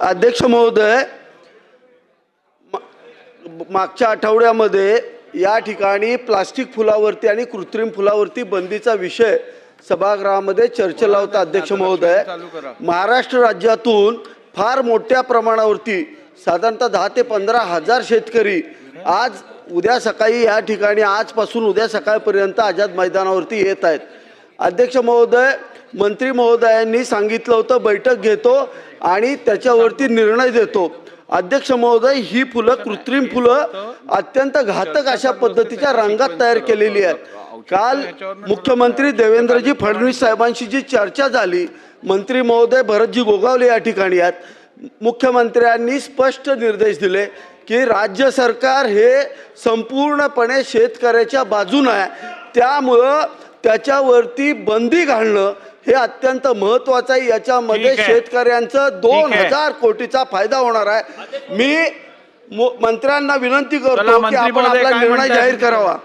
अध्यक्ष महोदय मागच्या आठवड्यामध्ये या ठिकाणी प्लास्टिक फुलावरती आणि कृत्रिम फुलावरती बंदीचा विषय सभागृहामध्ये चर्चेला होता अध्यक्ष महोदय. महाराष्ट्र राज्यातून फार मोठ्या प्रमाणावरती साधारणतः दहा ते पंधरा हजार शेतकरी आज उद्या सकाळी या ठिकाणी आजपासून उद्या सकाळपर्यंत आझाद मैदानावरती येत आहेत. अध्यक्ष महोदय मंत्री महोदयांनी सांगितलं होतं बैठक घेतो आणि त्याच्यावरती निर्णय देतो. अध्यक्ष महोदय ही फुलं कृत्रिम फुलं अत्यंत घातक अशा पद्धतीच्या रंगात तयार केलेली आहेत. काल मुख्यमंत्री देवेंद्रजी फडणवीस साहेबांशी जी चर्चा झाली मंत्री महोदय भरतजी गोगावले या ठिकाणी आहेत. मुख्यमंत्र्यांनी स्पष्ट निर्देश दिले की राज्य सरकार हे संपूर्णपणे शेतकऱ्याच्या बाजूनं आहे. त्यामुळं त्याच्यावरती बंदी घालणं हे अत्यंत महत्वाचं आहे याच्यामध्ये. शेतकऱ्यांचं दोन. हजार कोटीचा फायदा होणार आहे मी मंत्र्यांना विनंती करतो की आपण आपला निर्णय? जाहीर करावा